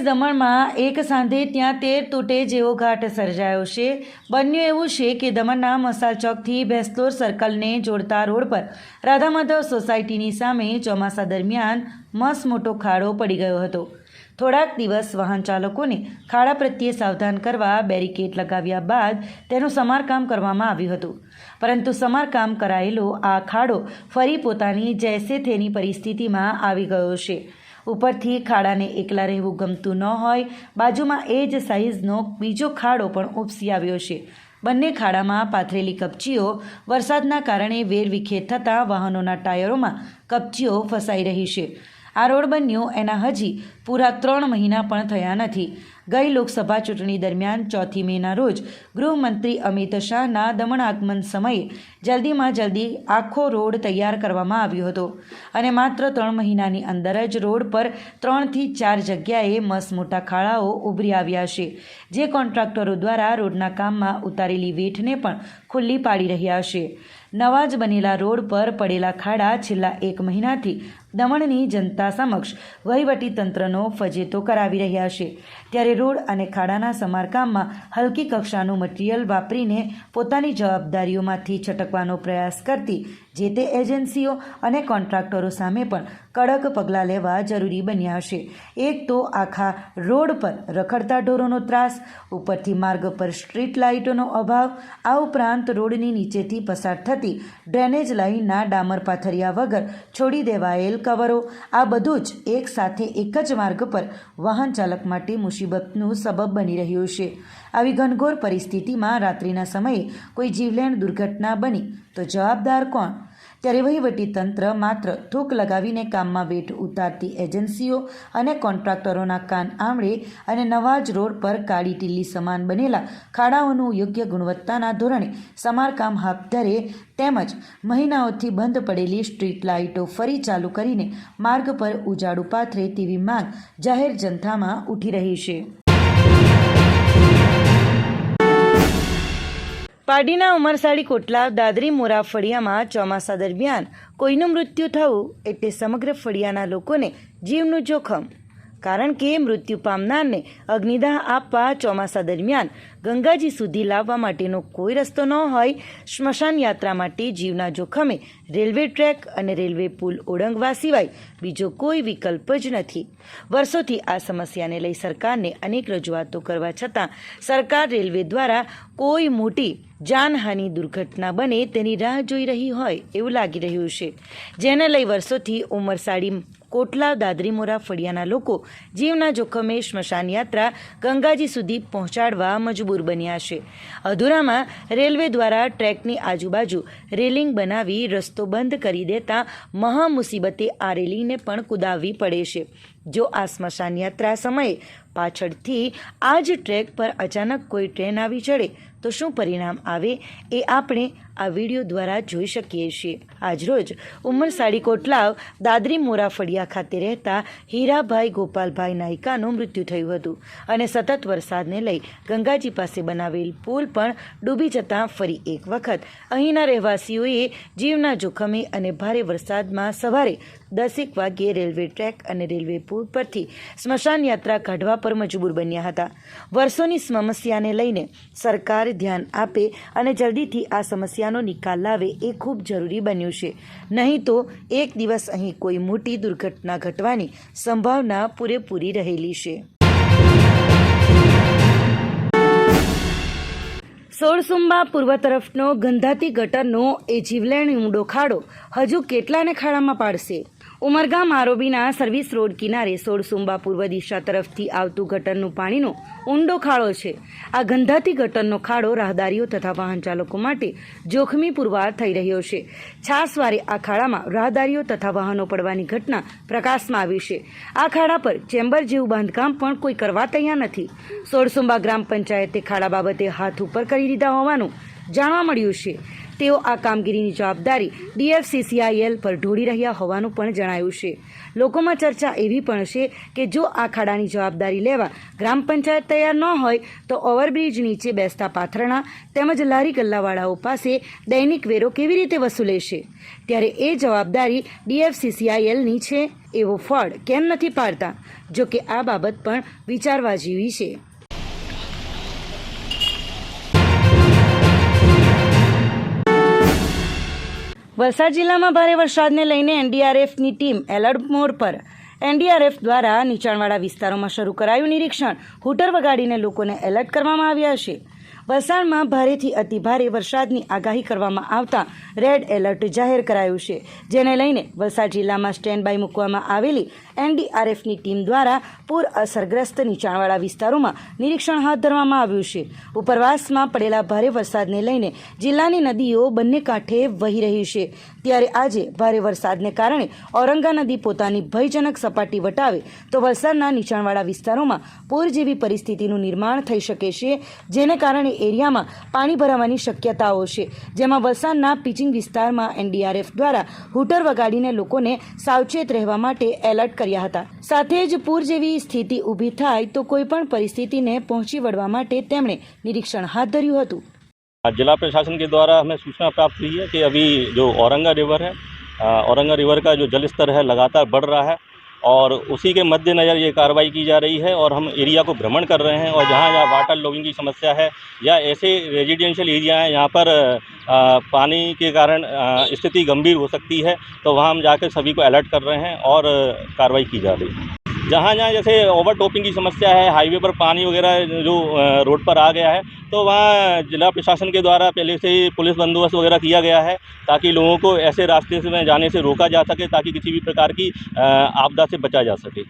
દમણમાં એક સાંધે ત્યાં તેર તૂટે જેવો ઘાટ સર્જાયો છે. બન્યું એવું છે કે દમણના મસાલ ચોકથી ભેંસલોર સર્કલને જોડતા રોડ પર રાધામાધવ સોસાયટીની સામે ચોમાસા દરમિયાન મસ મોટો ખાડો પડી ગયો હતો. થોડાક દિવસ વાહન ચાલકોને ખાડા પ્રત્યે સાવધાન કરવા બેરિકેડ લગાવ્યા બાદ તેનું સમારકામ કરવામાં આવ્યું હતું. પરંતુ સમારકામ કરાયેલો આ ખાડો ફરી પોતાની જૈસે તેની પરિસ્થિતિમાં આવી ગયો છે. ઉપરથી ખાડાને એકલા રહેવું ગમતું ન હોય, બાજુમાં એ જ સાઇઝનો બીજો ખાડો પણ ઉપસી આવ્યો છે. બંને ખાડામાં પાથરેલી કપચીઓ વરસાદના કારણે વેરવિખેર થતાં વાહનોના ટાયરોમાં કપચીઓ ફસાઈ રહી છે. આ રોડ બન્યો એના હજી પૂરા ત્રણ મહિના પણ થયા નથી. ગઈ લોકસભા ચૂંટણી દરમિયાન ચોથી મેના રોજ ગૃહમંત્રી અમિત શાહના દમણ આગમન સમયે જલ્દીમાં જલ્દી આખો રોડ તૈયાર કરવામાં આવ્યો હતો અને માત્ર ત્રણ મહિનાની અંદર જ રોડ પર ત્રણથી ચાર જગ્યાએ મસ મોટા ખાડાઓ ઉભરી આવ્યા છે. જે કોન્ટ્રાક્ટરો દ્વારા રોડના કામમાં ઉતારેલી વેઠને પણ ખુલ્લી પાડી રહ્યા છે. નવા જ બનેલા રોડ પર પડેલા ખાડા છેલ્લા એક મહિનાથી દમણની જનતા સમક્ષ તંત્રનો ફજેતો કરાવી રહ્યા છે. ત્યારે રોડ અને ખાડાના સમારકામમાં હલકી કક્ષાનું મટીરિયલ વાપરીને પોતાની જવાબદારીઓમાંથી છટકવાનો પ્રયાસ કરતી જે તે એજન્સીઓ અને કોન્ટ્રાક્ટરો સામે પણ કડક પગલાં લેવા જરૂરી બન્યા છે એક તો આખા રોડ પર રખડતા ઢોરોનો ત્રાસ, ઉપરથી માર્ગ પર સ્ટ્રીટ લાઇટોનો અભાવ, આ ઉપરાંત રોડની નીચેથી પસાર થતી ડ્રેનેજ લાઇનના ડામર પાથરિયા વગર છોડી દેવાયેલ કવરો, આ બધું જ એક સાથે એક જ માર્ગ પર વાહન ચાલક માટે મુસીબતનું સબબ બની રહ્યું છે. આવી ઘનઘોર પરિસ્થિતિમાં રાત્રિના સમયે કોઈ જીવલેણ દુર્ઘટના બની તો જવાબદાર કોણ? ત્યારે વહીવટી તંત્ર માત્ર થૂક લગાવીને કામમાં વેઠ ઉતારતી એજન્સીઓ અને કોન્ટ્રાક્ટરોના કાન આમળે અને નવા જ રોડ પર કાળી ટીલી સમાન બનેલા ખાડાઓનું યોગ્ય ગુણવત્તાના ધોરણે સમારકામ હાથ ધરે તેમજ મહિનાઓથી બંધ પડેલી સ્ટ્રીટ લાઇટો ફરી ચાલુ કરીને માર્ગ પર ઉજાડું પાથરે તેવી માંગ જાહેર જનતામાં ઉઠી રહી છે. પાડીના ઉમરસાડી કોટલા દાદરી મોરા ફળિયામાં ચોમાસા દરમિયાન કોઈનું મૃત્યુ થવું એટલે સમગ્ર ફળિયાના લોકોને જીવનું જોખમ. કારણ કે મૃત્યુ પામનારને અગ્નિદાહ આપવા ચોમાસા દરમિયાન ગંગાજી સુધી લાવવા માટેનો કોઈ રસ્તો ન હોય, સ્મશાન યાત્રા માટે જીવના જોખમે રેલવે ટ્રેક અને રેલવે પુલ ઓળંગવા સિવાય બીજો કોઈ વિકલ્પ જ નથી. વર્ષોથી આ સમસ્યાને લઈ સરકારને અનેક રજૂઆતો કરવા છતાં સરકાર રેલવે દ્વારા કોઈ મોટી જાનહાનિ દુર્ઘટના બને તેની રાહ જોઈ રહી હોય એવું લાગી રહ્યું છે. જેને લઈ વર્ષોથી ઉમરસાડી કોટલા, દાદરીમોરા, ફળિયાના લોકો જીવના જોખમે સ્મશાન યાત્રા ગંગાજી સુધી પહોંચાડવા મજબૂર બન્યા છે. અધૂરામાં રેલવે દ્વારા ટ્રેકની આજુબાજુ રેલિંગ બનાવી રસ્તો બંધ કરી દેતા મહામુસીબતે આ રેલિંગને પણ કુદાવવી પડે છે. જો આ સ્મશાન યાત્રા સમયે પાછળથી આ જ ટ્રેક પર અચાનક કોઈ ટ્રેન આવી ચડે, તો શું પરિણામ આવે? એ આપણે આ વીડિયો દ્વારા જોઈ શકીએ છીએ. આજરોજ ઉમરસાડી કોટલાવ દાદરી મોરા ફળિયા ખાતે રહેતા હીરાભાઈ ગોપાલભાઈ નાયકાનું મૃત્યુ થયું હતું અને સતત વરસાદને લઈ ગંગાજી પાસે બનાવેલ પુલ પણ ડૂબી જતાં ફરી એક વખત. અહીંના રહેવાસીઓએ જીવના જોખમે અને ભારે વરસાદમાં સવારે દસેક વાગ્યે રેલવે ટ્રેક અને રેલવે પુલ પરથી સ્મશાન યાત્રા કાઢવા પર મજબૂર બન્યા હતા. વર્ષોની સમસ્યાને લઈને સરકાર ધ્યાન આપે અને જલ્દીથી આ સમસ્યાનો નિકાલ લાવે એ ખૂબ જરૂરી બન્યું છે. નહીં તો એક દિવસ અહીં કોઈ મોટી દુર્ઘટના ઘટવાની સંભાવના પૂરેપૂરી રહેલી છે. સોળસુંબા પૂર્વ તરફનો ગંધાતી ગટરનો એ જીવલેણ ઊંડો ખાડો હજુ કેટલાને ખાડામાં પાડશે? ઉમરગામ આરોબીના સર્વિસ રોડ કિનારે સોળસુંબા પૂર્વ દિશા તરફથી આવતું ગટરનું પાણીનો ઊંડો ખાડો છે. આ ગંધાતી ગટરનો ખાડો રાહદારીઓ તથા વાહન ચાલકો માટે જોખમી પુરવાર થઈ રહ્યો છે. છાસવારે આ ખાડામાં રાહદારીઓ તથા વાહનો પડવાની ઘટના પ્રકાશમાં આવી છે. આ ખાડા પર ચેમ્બર જેવું બાંધકામ પણ કોઈ કરવા તૈયાર નથી. સોળસુંબા ગ્રામ પંચાયતે ખાડા બાબતે હાથ ઉપર કરી દીધા હોવાનું જાણવા મળ્યું છે. તેઓ આ કામગીરીની જવાબદારી ડીએફસીસીઆઈએલ પર ઢોળી રહ્યા હોવાનું પણ જણાયું છે. લોકોમાં ચર્ચા એવી પણ છે કે જો આ ખાડાની જવાબદારી લેવા ગ્રામ પંચાયત તૈયાર ન હોય તો ઓવરબ્રિજ નીચે બેસતા પાથરણા તેમજ લારી ગલ્લાવાળાઓ પાસે દૈનિક વેરો કેવી રીતે વસૂલે છે? ત્યારે એ જવાબદારી ડીએફસીસીઆઈએલની છે એવો ફળ કેમ નથી પાડતા? જો કે આ બાબત પણ વિચારવા જેવી છે. વલસાડ જિલ્લામાં ભારે વરસાદને લઈને એનડીઆરએફની ટીમ એલર્ટ મોડ પર. એનડીઆરએફ દ્વારા નીચાણવાળા વિસ્તારોમાં શરૂ કરાયું નિરીક્ષણ. હૂટર વગાડીને લોકોને એલર્ટ કરવામાં આવ્યા છે. વલસાડમાં ભારેથી અતિભારે વરસાદની આગાહી કરવામાં આવતા રેડ એલર્ટ જાહેર કરાયું છે. જેને લઈને વલસાડ જિલ્લામાં સ્ટેન્ડ બાય મૂકવામાં આવેલી એનડીઆરએફની ટીમ દ્વારા પૂર અસરગ્રસ્ત નીચાણવાળા વિસ્તારોમાં નિરીક્ષણ હાથ ધરવામાં આવ્યું છે. ઉપરવાસમાં પડેલા ભારે વરસાદને લઈને જિલ્લાની નદીઓ બંને કાંઠે વહી રહી છે. ત્યારે આજે ભારે વરસાદને કારણે ઔરંગા નદી પોતાની ભયજનક સપાટી વટાવે તો વલસાડના નીચાણવાળા વિસ્તારોમાં પૂર જેવી પરિસ્થિતિનું નિર્માણ થઈ શકે છે. જેને કારણે એરિયામાં પાણી ભરાવાની શક્યતાઓ છે જેમાં વલસાડના પિચિંગ વિસ્તારમાં એનડીઆરએફ દ્વારા હૂટર વગાડીને લોકોને સાવચેત રહેવા માટે એલર્ટ કર્યા હતા સાથે જ પૂર જેવી સ્થિતિ ઊભી થાય તો કોઈ પણ પરિસ્થિતિને પહોંચી વળવા માટે તેમણે નિરીક્ષણ હાથ ધર્યું હતું जिला प्रशासन के द्वारा हमें सूचना प्राप्त हुई है कि अभी जो औरंगा रिवर है अ, औरंगा रिवर का जो जल स्तर है लगातार बढ़ रहा है और उसी के मद्देनज़र ये कार्रवाई की जा रही है और हम एरिया को भ्रमण कर रहे हैं और जहाँ जहाँ वाटर लॉगिंग की समस्या है या ऐसे रेजिडेंशियल एरिया हैं यहाँ पर आ, पानी के कारण स्थिति गंभीर हो सकती है तो वहाँ हम जाकर सभी को अलर्ट कर रहे हैं और कार्रवाई की जा रही है। जहाँ जहाँ जैसे ओवर टोपिंग की समस्या है हाईवे पर पानी वगैरह जो रोड पर आ गया है तो वहाँ जिला प्रशासन के द्वारा पहले से ही पुलिस बंदोबस्त वगैरह किया गया है, ताकि लोगों को ऐसे रास्ते से जाने से रोका जा सके, ताकि किसी भी प्रकार की आपदा से बचा जा सके।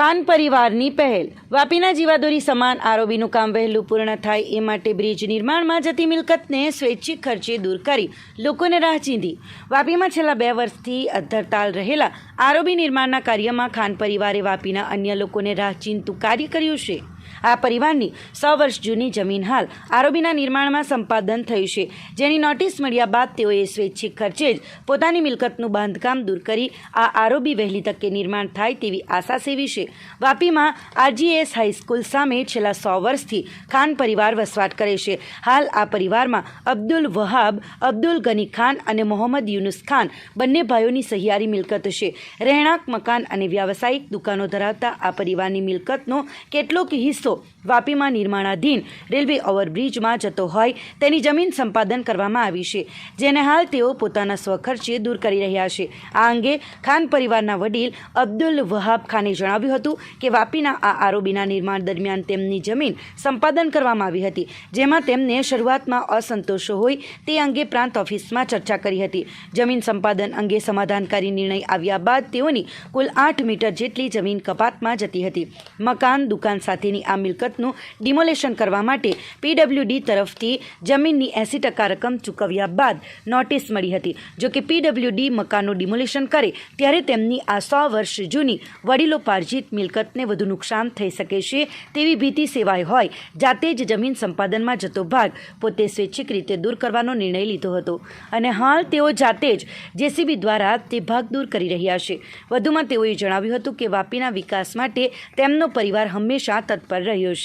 ખાન પરિવારની પહેલ. વાપીના જીવાદોરી સમાન આરોબીનું કામ વહેલું પૂર્ણ થાય એ માટે બ્રિજ નિર્માણમાં જતી મિલકતને સ્વૈચ્છિક ખર્ચે દૂર કરી લોકોને રાહ ચીંધી. વાપીમાં છેલ્લા બે વર્ષથી અધ્ધરતાલ રહેલા આરોબી નિર્માણના કાર્યમાં ખાન પરિવારે વાપીના અન્ય લોકોને રાહ ચીંધતું કાર્ય કર્યું છે. આ પરિવારની સો વર્ષ જૂની જમીન હાલ આરોબીના નિર્માણમાં સંપાદન થયું છે. જેની નોટિસ મળ્યા બાદ તેઓએ સ્વૈચ્છિક ખર્ચે જ પોતાની મિલકતનું બાંધકામ દૂર કરી આ આરોબી વહેલી તકે નિર્માણ થાય તેવી આશા સેવી છે. વાપીમાં આરજીએસ હાઈસ્કૂલ સામે છેલ્લા સો વર્ષથી ખાન પરિવાર વસવાટ કરે છે. હાલ આ પરિવારમાં અબ્દુલ વહાબ, અબ્દુલ ગની ખાન અને મોહમ્મદ યુનુસ ખાન બંને ભાઈઓની સહિયારી મિલકત છે. રહેણાંક મકાન અને વ્યાવસાયિક દુકાનો ધરાવતા આ પરિવારની મિલકતનો કેટલોક હિસ્સો isso. વાપીમાં નિર્માણાધીન રેલવે ઓવરબ્રિજમાં જતો હોય તેની જમીન સંપાદન કરવામાં આવી છે, જેને હાલ તેઓ પોતાના સ્વખર્ચે દૂર કરી રહ્યા છે. આ અંગે ખાન પરિવારના વડીલ અબ્દુલ વહાબ ખાને જણાવ્યું હતું કે વાપીના આ આરોબીના નિર્માણ દરમિયાન તેમની જમીન સંપાદન કરવામાં આવી હતી, જેમાં તેમને શરૂઆતમાં અસંતોષો હોય તે અંગે પ્રાંત ઓફિસમાં ચર્ચા કરી હતી. જમીન સંપાદન અંગે સમાધાનકારી નિર્ણય આવ્યા બાદ તેઓની કુલ આઠ મીટર જેટલી જમીન કપાતમાં જતી હતી. મકાન, દુકાન સાથેની આ મિલકતનું ડિમોલેશન કરવા માટે પીડબ્લ્યુડી તરફથી જમીનની એંસી ટકા રકમ ચૂકવ્યા બાદ નોટિસ મળી હતી. જો કે પીડબ્લ્યુડી મકાનનું ડિમોલેશન કરે, ત્યારે તેમની આ સો વર્ષ જૂની વડીલોપાર્જિત મિલકતને વધુ નુકસાન થઈ શકે છે તેવી ભીતિ સેવાય હોય, જાતે જ જમીન સંપાદનમાં જતો ભાગ પોતે સ્વૈચ્છિક રીતે દૂર કરવાનો નિર્ણય લીધો હતો. અને હાલ તેઓ જાતે જ જેસીબી દ્વારા તે ભાગ દૂર કરી રહ્યા છે. વધુમાં તેઓએ જણાવ્યું હતું કે વાપીના વિકાસ માટે તેમનો પરિવાર હંમેશા તત્પર રહ્યો છે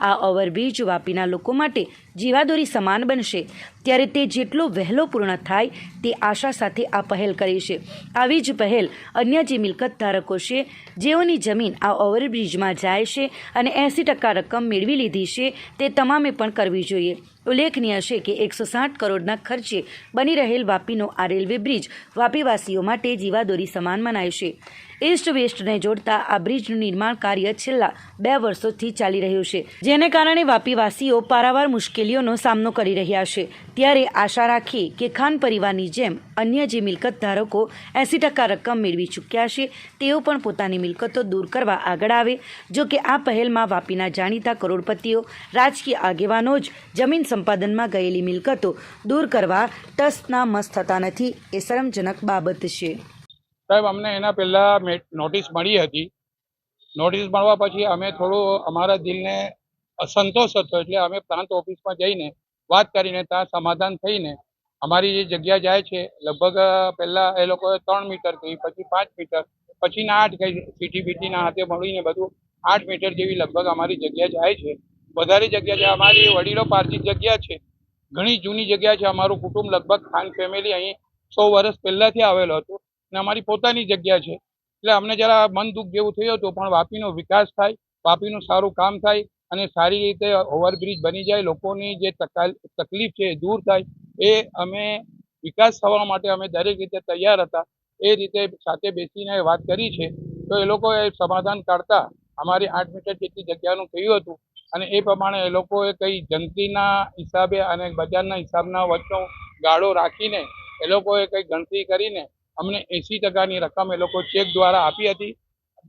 આ ઓવરબ્રિજ વાપીના લોકો માટે જીવાદોરી સમાન બનશે. ત્યારે તે જેટલો વહેલો પૂર્ણ થાય તે આશા સાથે આ પહેલ કરી છે. આવી જ પહેલ અન્ય જે મિલકત ધારકો છે, જેઓની જમીન આ ઓવરબ્રિજમાં જાય છે અને એંસી ટકા રકમ મેળવી લીધી છે, તે તમામે પણ કરવી જોઈએ. ઉલ્લેખનીય છે કે એકસો સાઠ કરોડના ખર્ચે બની રહેલ વાપીનો આ રેલવે બ્રિજ વાપીવાસીઓ માટે જીવાદોરી સમાન મનાય છે. ઇસ્ટ વેસ્ટને જોડતા આ બ્રિજનું નિર્માણ કાર્ય છેલ્લા બે વર્ષોથી ચાલી રહ્યું છે, જેને કારણે વાપીવાસીઓ પારાવાર મુશ્કેલીઓનો સામનો કરી રહ્યા છે. ત્યારે આશા રાખી કે ખાન પરિવારની જેમ અન્ય જે મિલકત ધારકો એંસી ટકા રકમ મેળવી ચૂક્યા છે, તેઓ પણ પોતાની મિલકતો દૂર કરવા આગળ આવે. જો કે આ પહેલમાં વાપીના જાણીતા કરોડપતિઓ, રાજકીય આગેવાનો જ જમીન સંપાદનમાં ગયેલી મિલકતો દૂર કરવા ટસના મસ્ત થતા નથી, એ શરમજનક બાબત છે. સાહેબ, અમને એના પહેલા નોટિસ મળી હતી. નોટિસ મળવા પછી અમે થોડું અમારા દિલને અસંતોષ હતો, એટલે અમે પ્રાંત ઓફિસમાં જઈને વાત કરીને ત્યાં સમાધાન થઈને અમારી જે જગ્યા જાય છે, લગભગ પહેલા એ લોકોએ ત્રણ મીટર કહી, પછી પાંચ મીટર પછી ના આઠ કહી સીટી બીટીના હાથે મળીને બધું આઠ મીટર જેવી લગભગ અમારી જગ્યા જાય છે. વધારે જગ્યા છે અમારી વડીલો પાર્થિત જગ્યા છે, ઘણી જૂની જગ્યા છે. અમારું કુટુંબ લગભગ ખાન ફેમિલી અહીં સો વર્ષ પહેલાથી આવેલો હતો. અને અમારી પોતાની જગ્યા છે. એટલે અમને જરા મન દુઃખ જેવું થયું હતું, પણ વાપીનો વિકાસ થાય, વાપીનું સારું કામ થાય અને સારી રીતે ઓવરબ્રિજ બની જાય, લોકોની જે તકાલ- તકલીફ છે એ દૂર થાય, એ અમે વિકાસ થવા માટે અમે દરેક રીતે તૈયાર હતા. એ રીતે સાથે બેસીને વાત કરી છે, તો એ લોકોએ સમાધાન કાઢતા અમારી આઠ મીટર જેટલી જગ્યાનું કહ્યું હતું અને એ પ્રમાણે એ લોકોએ કઈ જંત્રીના હિસાબે અને બજારના હિસાબના વચ્ચે ગાળો રાખીને એ લોકોએ કંઈ ગણતરી કરીને અમને એંસી ટકાની રકમ એ લોકો ચેક દ્વારા આપી હતી.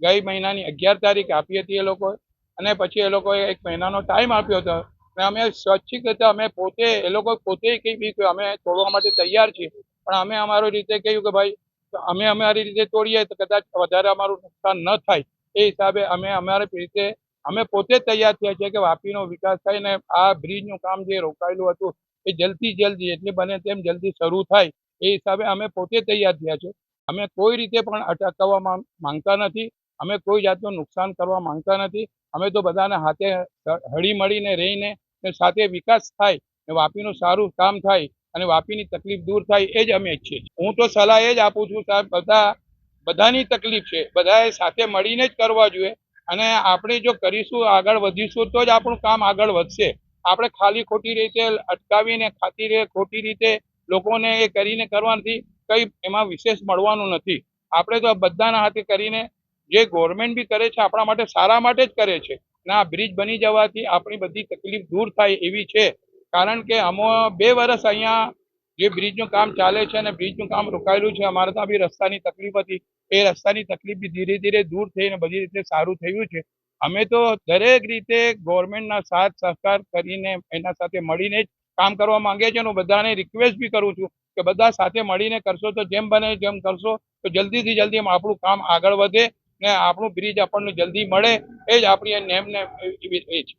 ગઈ મહિનાની અગિયાર તારીખ આપી હતી એ લોકોએ અને પછી એ લોકોએ એક મહિનાનો ટાઈમ આપ્યો હતો. અને અમે સ્વૈચ્છિક રીતે અમે પોતે, એ લોકો પોતે કહી કે અમે તોડવા માટે તૈયાર છીએ. પણ અમે અમારી રીતે કહ્યું કે ભાઈ, અમે અમારી રીતે તોડીએ તો કદાચ વધારે અમારું નુકસાન ન થાય. એ હિસાબે અમે અમારી રીતે, અમે પોતે તૈયાર થયા છીએ કે વાપીનો વિકાસ થાય ને આ બ્રિજનું કામ જે રોકાયેલું હતું એ જલ્દી જલ્દી, એટલે બને તેમ જલ્દી શરૂ થાય. એ હિસાબે અમે પોતે તૈયાર થયા છે. અમે કોઈ રીતે પણ અટકાવવામાં માંગતા નથી. અમે કોઈ જાતનું નુકસાન કરવા માંગતા નથી. અમે તો બધાને હાથે હળી મળીને રહીને સાથે વિકાસ થાય વાપીનું સારું કામ થાય અને વાપીની તકલીફ દૂર થાય એ જ અમે ઈચ્છીએ છીએ. હું તો સલાહ એ જ આપું છું સાહેબ, બધા, બધાની તકલીફ છે. બધાએ સાથે મળીને જ કરવા જોઈએ અને આપણે જો કરીશું, આગળ વધીશું, તો જ આપણું કામ આગળ વધશે. આપણે ખાલી ખોટી રીતે અટકાવીને ખાતી ખોટી રીતે લોકોને એ કરીને કરવાથી કંઈ એમાં વિશેષ મળવાનું નથી. આપણે તો બધાના હાથે કરીને જે ગવર્મેન્ટ બી કરે છે, આપણા માટે સારા માટે જ કરે છે. ના બ્રિજ બની જવાથી આપણી બધી તકલીફ દૂર થાય એવી છે. કારણ કે અમો બે વર્ષ અહીંયા જે બ્રિજનું કામ ચાલે છે અને બ્રિજનું કામ રોકાયેલું છે, અમારે ત્યાં બી રસ્તાની તકલીફ હતી. એ રસ્તાની તકલીફ બી ધીરે ધીરે દૂર થઈને બધી રીતે સારું થયું છે. અમે તો દરેક રીતે ગવર્મેન્ટના સાથ સહકાર કરીને એના સાથે મળીને જ કામ કરવા માંગે છે હું બધાને રિક્વેસ્ટ બી કરું છું કે બધા સાથે મળીને કરશો તો જેમ બને જેમ કરશો તો જલ્દીથી જલ્દી આપણું કામ આગળ વધે ને આપણું બ્રિજ આપણને જલ્દી મળે. એ જ આપણી નેમ ને એ છે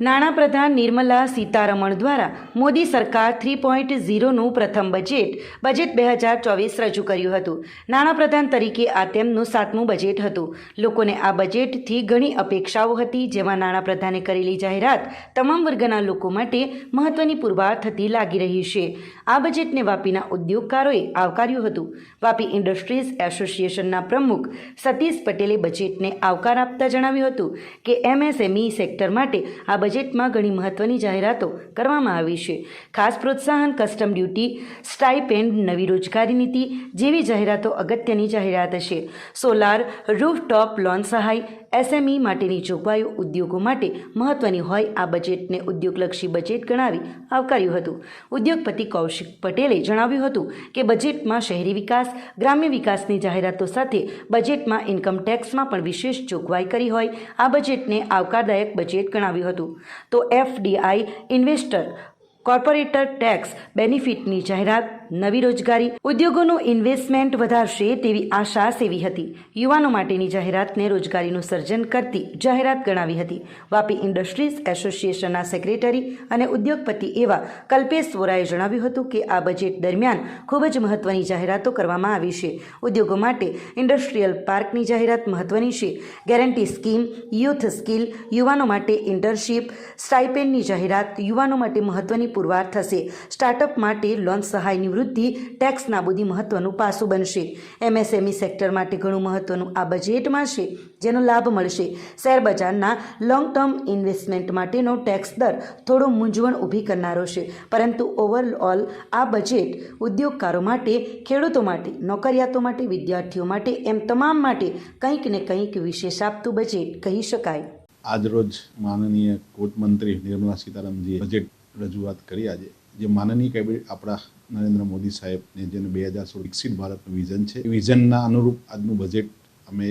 નાણાપ્રધાન નિર્મલા સીતારમણ દ્વારા મોદી સરકાર થ્રી પોઈન્ટ ઝીરોનું પ્રથમ બજેટ બજેટ બે હજાર ચોવીસ રજૂ કર્યું હતું. નાણાપ્રધાન તરીકે આ તેમનું સાતમું બજેટ હતું. લોકોને આ બજેટથી ઘણી અપેક્ષાઓ હતી, જેમાં નાણાપ્રધાને કરેલી જાહેરાત તમામ વર્ગના લોકો માટે મહત્વની પુરવાર થતી લાગી રહી છે. આ બજેટને વાપીના ઉદ્યોગકારોએ આવકાર્યું હતું. વાપી ઇન્ડસ્ટ્રીઝ એસોસિએશનના પ્રમુખ સતીશ પટેલે બજેટને આવકાર આપતા જણાવ્યું હતું કે એમએસએમઈ સેક્ટર માટે આ બજેટમાં ઘણી મહત્વની જાહેરાતો કરવામાં આવી છે. ખાસ પ્રોત્સાહન, કસ્ટમ ડ્યુટી, સ્ટાઇપેન્ડ, નવી રોજગારી નીતિ જેવી જાહેરાતો અગત્યની જાહેરાત છે. સોલાર, રૂફટોપ લોન સહાય એસએમઈ માટેની જોગવાઈઓ ઉદ્યોગો માટે મહત્વની હોય આ બજેટને ઉદ્યોગલક્ષી બજેટ ગણાવી આવકાર્યું હતું. ઉદ્યોગપતિ કૌશિક પટેલે જણાવ્યું હતું કે બજેટમાં શહેરી વિકાસ, ગ્રામ્ય વિકાસની જાહેરાતો સાથે બજેટમાં ઇન્કમ ટેક્સમાં પણ વિશેષ જોગવાઈ કરી હોય આ બજેટને આવકારદાયક બજેટ ગણાવ્યું હતું. તો એફડીઆઈ ઇન્વેસ્ટર કોર્પોરેટર ટેક્સ બેનિફિટની જાહેરાત નવી રોજગારી, ઉદ્યોગોનું ઇન્વેસ્ટમેન્ટ વધારશે તેવી આશા સેવી હતી. યુવાનો માટેની જાહેરાતને રોજગારીનું સર્જન કરતી જાહેરાત ગણાવી હતી. વાપી ઇન્ડસ્ટ્રીઝ એસોસિએશનના સેક્રેટરી અને ઉદ્યોગપતિ એવા કલ્પેશ વોરાએ જણાવ્યું હતું કે આ બજેટ દરમિયાન ખૂબ જ મહત્વની જાહેરાતો કરવામાં આવી છે. ઉદ્યોગો માટે ઇન્ડસ્ટ્રીયલ પાર્કની જાહેરાત મહત્વની છે. ગેરંટી સ્કીમ, યુથ સ્કિલ, યુવાનો માટે ઇન્ટર્નશીપ, સ્ટાઇપેન્ડની જાહેરાત યુવાનો માટે મહત્વની પુરવાર થશે. સ્ટાર્ટઅપ માટે લોન સહાયની વૃદ્ધિ ટેક્સ નાબૂદી મહત્વનું પાસું બનશે. એમએસએમઈ સેક્ટર માટે ઘણું મહત્વનું આ બજેટમાં છે જેનો લાભ મળશે. શેરબજારના લોંગ ટર્મ ઇન્વેસ્ટમેન્ટ માટેનો ટેક્સ દર થોડો મૂંઝવણ ઊભી કરનારો છે, પરંતુ ઓવરઓલ આ બજેટ ઉદ્યોગકારો માટે, ખેડૂતો માટે, નોકરિયાતો માટે, વિદ્યાર્થીઓ માટે, એમ તમામ માટે કંઈક ને કંઈક વિશેષ આપતું બજેટ કહી શકાય. આજરોજ માનનીય કોર્ટ મંત્રી નિર્મલા સીતારામજીએ બજેટ રજૂઆત કરી આજે, જે માનનીય કેબિનેટ આપણા નરેન્દ્ર મોદી સાહેબને જેને બે હજાર સોળ વિકસિત ભારતનું વિઝન છે. એ વિઝનના અનુરૂપ આજનું બજેટ અમે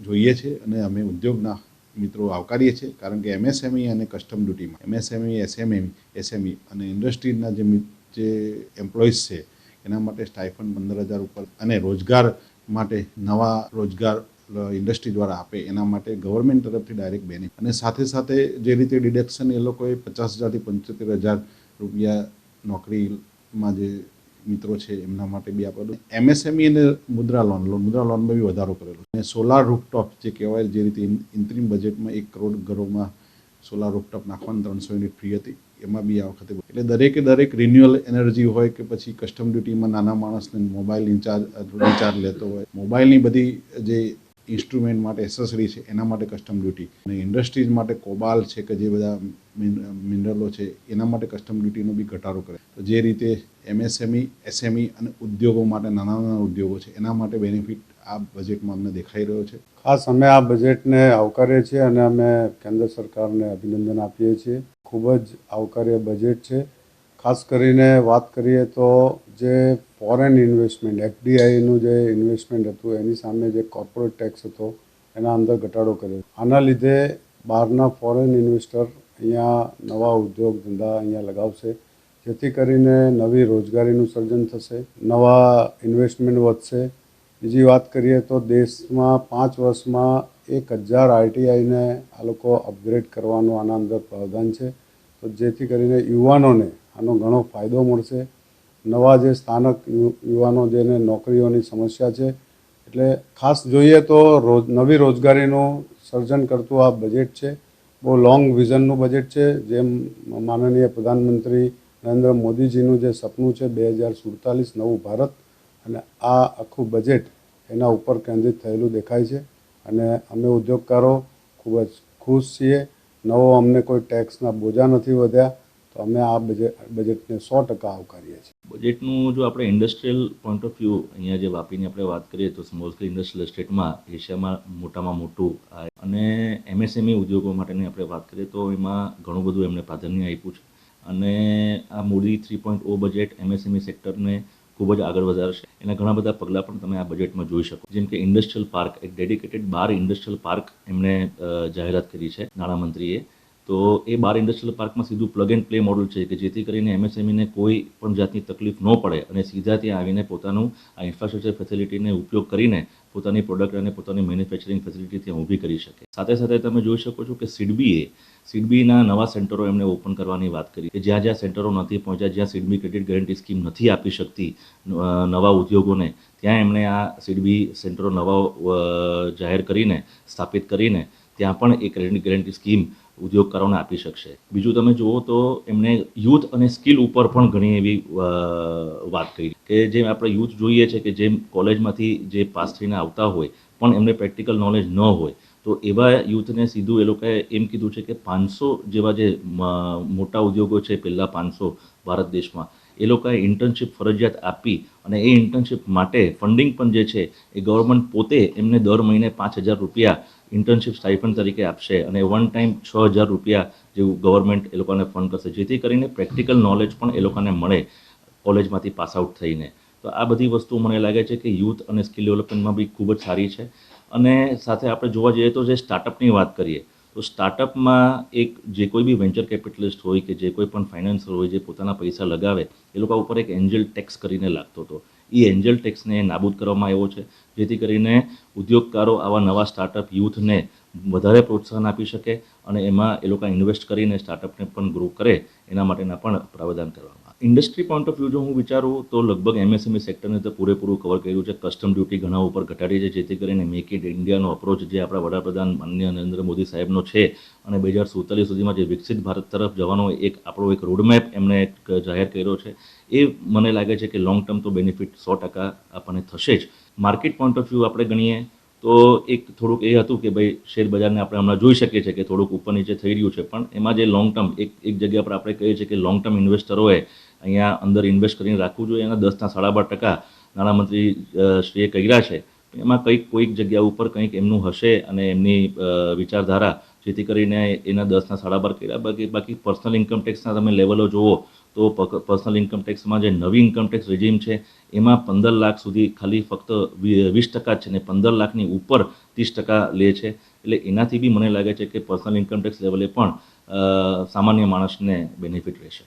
જોઈએ છે અને અમે ઉદ્યોગના મિત્રો આવકારીએ છીએ. કારણ કે એમએસએમઈ અને કસ્ટમ ડ્યુટીમાં એમએસએમઈ એસએમએમઈ એસએમઈ અને ઇન્ડસ્ટ્રીના જે જે એમ્પ્લોઈઝ છે, એના માટે સ્ટાઇફન પંદર હજાર ઉપર અને રોજગાર માટે નવા રોજગાર ઇન્ડસ્ટ્રી દ્વારા આપે, એના માટે ગવર્મેન્ટ તરફથી ડાયરેક્ટ બેનિફિટ અને સાથે સાથે જે રીતે ડિડક્શન એ લોકોએ પચાસ હજારથી પંચોતેર હજાર રૂપિયા નોકરીમાં જે મિત્રો છે, એમના માટે બી આપેલું એમએસએમઈ અને મુદ્રા લોન લોન મુદ્રા લોનમાં બી વધારો કરેલો. અને સોલાર રૂપટોપ જે કહેવાય, જે રીતે ઇન્તરીમ બજેટમાં એક કરોડ ઘરોમાં સોલાર રૂપટોપ નાખવાની ત્રણસો યુનિટ ફ્રી હતી. એમાં બી આ વખતે એટલે દરેકે દરેક રિન્યુઅલ એનર્જી હોય કે પછી કસ્ટમ ડ્યુટીમાં નાના માણસને મોબાઈલ ઇન્ચાર્જ રિચાર્જ લેતો હોય. મોબાઈલની બધી જે ઇન્સ્ટ્રુમેન્ટ માટે એસેસરી છે, એના માટે કસ્ટમ ડ્યુટી અને ઇન્ડસ્ટ્રીઝ માટે કોબાલ છે કે જે બધા મિનરલો છે, એના માટે કસ્ટમ ડ્યુટીનો બી ઘટાડો કરે. તો જે રીતે એમએસએમઈ, એસએમઈ અને ઉદ્યોગો માટે નાના નાના ઉદ્યોગો છે, એના માટે બેનિફિટ આ બજેટમાં અમને દેખાઈ રહ્યો છે. ખાસ અમે આ બજેટને આવકારીએ છીએ અને અમે કેન્દ્ર સરકારને અભિનંદન આપીએ છીએ. ખૂબ જ આવકાર્ય બજેટ છે. ખાસ કરીને વાત કરીએ તો જે ફોરેન ઇન્વેસ્ટમેન્ટ, એફડીઆઈનું જે ઇન્વેસ્ટમેન્ટ હતું, એની સામે જે કોર્પોરેટ ટેક્સ હતો, એના અંદર ઘટાડો કર્યો. આના લીધે બહારના ફોરેન ઇન્વેસ્ટર અહીંયા નવા ઉદ્યોગ ધંધા અહીંયા લગાવશે. જેથી કરીને નવી રોજગારીનું સર્જન થશે, નવા ઇન્વેસ્ટમેન્ટ વધશે. બીજી વાત કરીએ તો દેશમાં પાંચ વર્ષમાં એક હજાર આઈટીઆઈને આ લોકો અપગ્રેડ કરવાનું આના અંદર પ્રાવધાન છે. તો જેથી કરીને યુવાનોને આનો ઘણો ફાયદો મળશે. નવા જે સ્થાનક યુવાનો જેને નોકરીઓની સમસ્યા છે. એટલે ખાસ જોઈએ તો રોજ, નવી રોજગારીનું સર્જન કરતું આ બજેટ છે. બહુ લોંગ વિઝનનું બજેટ છે. જેમ માનનીય પ્રધાનમંત્રી નરેન્દ્ર મોદીજીનું જે સપનું છે બે હજાર સુડતાલીસ નવું ભારત, અને આ આખું બજેટ એના ઉપર કેન્દ્રિત થયેલું દેખાય છે. અને અમે ઉદ્યોગકારો ખૂબ જ ખુશ છીએ. નવો અમને કોઈ ટેક્સના બોજા નથી વધ્યા. તો અમે આ બજેટ બજેટને સો ટકા આવકારીએ છીએ. બજેટનું જો આપણે ઇન્ડસ્ટ્રીયલ પોઈન્ટ ઓફ વ્યૂ અહીંયા જે વાપીની આપણે વાત કરીએ તો સ્મોલ સ્કેલ ઇન્ડસ્ટ્રીયલ સ્ટેટમાં એશિયામાં મોટામાં મોટું અને એમએસએમઈ ઉદ્યોગો માટેની આપણે વાત કરીએ તો એમાં ઘણું બધું એમને પ્રાધાન્ય આપ્યું છે. અને આ Modi three point O budget MSME સેક્ટરને ખૂબ જ આગળ વધારશે. એના ઘણા બધા પગલાં પણ તમે આ બજેટમાં જોઈ શકો. જેમ કે ઇન્ડસ્ટ્રીયલ પાર્ક એક ડેડિકેટેડ બાર ઇન્ડસ્ટ્રીયલ પાર્ક એમણે જાહેરાત કરી છે નાણામંત્રીએ. તો એ બાર ઇન્ડસ્ટ્રીયલ પાર્કમાં સીધું પ્લગ એન્ડ પ્લે મોડલ છે કે જેથી કરીને એમએસએમઈને કોઈ પણ જાતની તકલીફ ન પડે અને સીધા ત્યાં આવીને પોતાનું આ ઇન્ફ્રાસ્ટ્રક્ચર ફેસિલિટીને ઉપયોગ કરીને પોતાની પ્રોડક્ટ અને પોતાની મેન્યુફેક્ચરિંગ ફેસિલિટી ત્યાં ઊભી કરી શકે. સાથે સાથે તમે જોઈ શકો છો કે સિડબીએ સિડબીના નવા સેન્ટરો એમણે ઓપન કરવાની વાત કરી કે જ્યાં જ્યાં સેન્ટરો નથી પહોંચ્યા, જ્યાં સિડબી ક્રેડિટ ગેરંટી સ્કીમ નથી આપી શકતી નવા ઉદ્યોગોને, ત્યાં એમણે આ સિડબી સેન્ટરો નવા જાહેર કરીને સ્થાપિત કરીને ત્યાં પણ એ ક્રેડિટ ગેરંટી સ્કીમ ઉદ્યોગકારોને આપી શકશે. બીજું તમે જુઓ તો એમણે યુથ અને સ્કિલ ઉપર પણ ઘણી એવી વાત કરી. કે જેમ આપણે યુથ જોઈએ છે કે જેમ કોલેજમાંથી જે પાસ થઈને આવતા હોય, પણ એમને પ્રેક્ટિકલ નોલેજ ન હોય, તો એવા યુથને સીધું એ લોકોએ એમ કીધું છે કે પાંચસો જેવા જે મોટા ઉદ્યોગો છે, પહેલાં પાંચસો ભારત દેશમાં, એ લોકોએ ઇન્ટર્નશીપ ફરજિયાત આપી અને એ ઇન્ટર્નશીપ માટે ફંડિંગ પણ જે છે, એ ગવર્મેન્ટ પોતે એમને દર મહિને પાંચ હજાર રૂપિયા ઇન્ટર્નશીપ સ્ટાઇફન તરીકે આપશે અને વન ટાઈમ છ હજાર રૂપિયા જેવું ગવર્મેન્ટ એ લોકોને ફંડ કરશે, જેથી કરીને પ્રેક્ટિકલ નોલેજ પણ એ લોકોને મળે કોલેજમાંથી પાસ આઉટ થઈને. તો આ બધી વસ્તુ મને લાગે છે કે યુથ અને સ્કિલ ડેવલપમેન્ટમાં બી ખૂબ જ સારી છે. અને સાથે આપણે જોવા જઈએ તો જે સ્ટાર્ટઅપની વાત કરીએ, તો સ્ટાર્ટઅપમાં એક જે કોઈ બી વેન્ચર કેપિટલિસ્ટ હોય કે જે કોઈ પણ ફાઇનાન્સર હોય જે પોતાના પૈસા લગાવે, એ લોકો ઉપર એક એન્જલ ટેક્સ કરીને લાગતો હતો. એ એન્જલ ટેક્સને નાબૂદ કરવામાં આવ્યો છે, જેથી કરીને ઉદ્યોગકારો આવા નવા સ્ટાર્ટઅપ યુથને વધારે પ્રોત્સાહન આપી શકે અને એમાં એ લોકો ઇન્વેસ્ટ કરીને સ્ટાર્ટઅપને પણ ગ્રો કરે, એના માટેના પણ પ્રાવધાન કરવામાં ઇન્ડસ્ટ્રી પોઈન્ટ ઓફ વ્યૂ જો હું વિચારું તો લગભગ એમએસએમઈ સેક્ટરને તો પૂરેપૂરું કવર કર્યું છે. કસ્ટમ ડ્યુટી ઘણા ઉપર ઘટાડી છે, જેથી કરીને મેક ઇન ઇન્ડિયાનો અપ્રોચ જે આપણા વડાપ્રધાન માનનીય નરેન્દ્ર મોદી સાહેબનો છે અને બે હજાર સુડતાલીસ સુધીમાં જે વિકસિત ભારત તરફ જવાનો એક આપણો એક રોડમેપ એમણે જાહેર કર્યો છે. એ મને લાગે છે કે લોંગ ટર્મ તો બેનિફિટ સો ટકા આપણને થશે જ. માર્કેટ પોઈન્ટ ઓફ વ્યૂ આપણે ગણીએ તો એક થોડુંક એ હતું કે ભાઈ શેર આપણે હમણાં જોઈ શકીએ છીએ કે થોડુંક ઉપર નીચે થઈ રહ્યું છે. પણ એમાં જે લોંગ ટર્મ એક એક જગ્યા પર આપણે કહીએ છીએ કે લોંગ ટર્મ ઇન્વેસ્ટરોએ અહીંયા અંદર ઇન્વેસ્ટ કરીને રાખવું જોઈએ. એના દસના સાડા બાર ટકા નાણામંત્રી શ્રીએ કર્યા છે. એમાં કંઈક કોઈક જગ્યા ઉપર કંઈક એમનું હશે અને એમની વિચારધારા જેથી કરીને એના દસના સાડા બાર કર્યા. બાકી બાકી પર્સનલ ઇન્કમ ટેક્સના તમે લેવલો જુઓ તો પર્સનલ ઇન્કમ ટેક્સમાં જે નવી ઇન્કમ ટેક્સ રેજીમ છે, એમાં પંદર લાખ સુધી ખાલી ફક્ત વીસ ટકા છે ને પંદર લાખની ઉપર ત્રીસ ટકા લે છે. એટલે એનાથી બી મને લાગે છે કે પર્સનલ ઇન્કમ ટેક્સ લેવલે પણ સામાન્ય માણસને બેનિફિટ રહેશે.